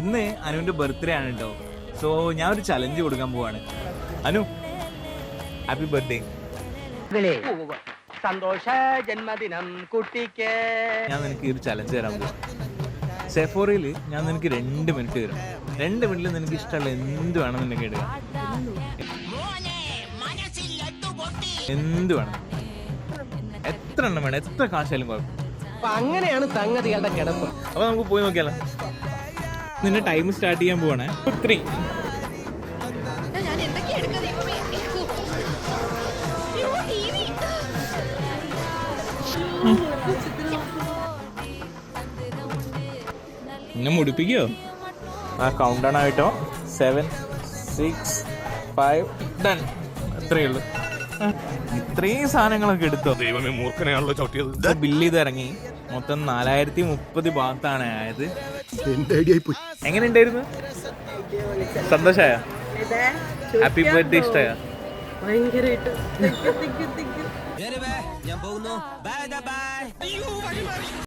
ഇന്ന് അനുവിന്റെ ബർത്ത്ഡേ ആണ് കേട്ടോ സോ ഞാൻ ഒരു ചലഞ്ച് കൊടുക്കാൻ പോവാണ്. അനു ഹാപ്പി ബർത്ത്ഡേ സന്തോഷ ജന്മദിനം കുട്ടിക്ക്. ഞാൻ നിനക്ക് ഒരു ചലഞ്ച് തരാൻ പോകും സെഫോറിയിൽ ഞാൻ നിനക്ക് രണ്ട് മിനിറ്റ് തരും. രണ്ട് മിനിറ്റിൽ നിനക്ക് ഇഷ്ടമുള്ള എന്ത് വേണമെന്നുണ്ടെങ്കിൽ എടുക്കാം എന്ത് വേണം? എത്ര എണ്ണം വേണം? എത്ര കാശായാലും കുഴപ്പം. അങ്ങനെയാണ് സംഗതികളുടെ കിടപ്പ്. അപ്പൊ നമുക്ക് പോയി നോക്കിയാലോ? നിന്റെ ടൈം സ്റ്റാർട്ട് ചെയ്യാൻ പോവാണേ. ത്രീ. എന്നെ മുടിപ്പിക്കോ? ആ കൗണ്ട് ഡൗൺ ആയിട്ടോ? സെവൻ സിക്സ് ഫൈവ് ഡൺ അത്രയേ ഉള്ളൂ. ഇത്രയും സാധനങ്ങളൊക്കെ എടുത്തോ? ദൈവമേ മൂർഖനെയാണല്ലോ ചവിട്ടിയത്. ബില്ല് ചെയ്ത് ഇറങ്ങി. മൊത്തം നാലായിരത്തി മുപ്പത് ഭാഗത്താണ് ആയത്. എങ്ങനെ ഉണ്ടായിരുന്നു സന്തോഷായ? ഹാപ്പി ബർത്ത്ഡേ ഇഷ്ടമായ ഞാൻ പോകുന്നു. Bye bye